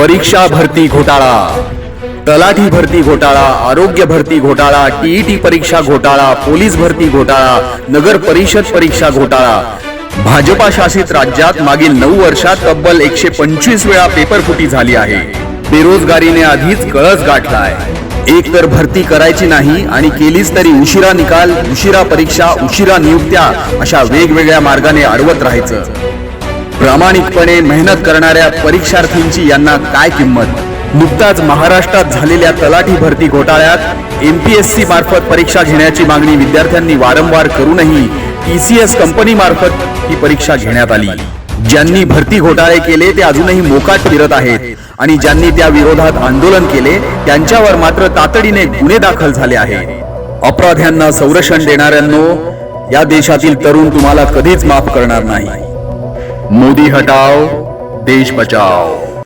परीक्षा भरती घोटाळा तलाठी भरती घोटाळा आरोग्य भरती घोटाळा टीईटी परीक्षा घोटाळा पोलीस भरती घोटाळा नगर परिषद परीक्षा घोटाळा. भाजपा शासित राज्यात मागील नऊ वर्षात तब्बल एकशे पंचवीस वेळा पेपरफुटी झाली आहे. बेरोजगारीने आधीच कळस गाठलाय. एक तर भरती करायची नाही आणि केलीच तरी उशिरा निकाल उशिरा परीक्षा उशिरा नियुक्त्या अशा वेगवेगळ्या मार्गाने अडवत राहायचं. प्रामाणिकपणे मेहनत करणाऱ्या परीक्षार्थींची यांना काय किंमत? नुकताच महाराष्ट्रात झालेल्या तलाठी भरती घोटाळ्यात एमपीएससी मार्फत परीक्षा घेण्याची मागणी विद्यार्थ्यांनी वारंवार करूनही टीसीएस कंपनी मार्फत ही परीक्षा घेण्यात आली. ज्यांनी भरती घोटाळे केले ते अजूनही मोकाट फिरत आहेत आणि ज्यांनी त्या विरोधात आंदोलन केले त्यांच्यावर मात्र तातडीने गुन्हे दाखल झाले आहेत. अपराध्यांना संरक्षण देणाऱ्यांनो या देशातील तरुण तुम्हाला कधीच माफ करणार नाही. मोदी हटाओ देश बचाओ।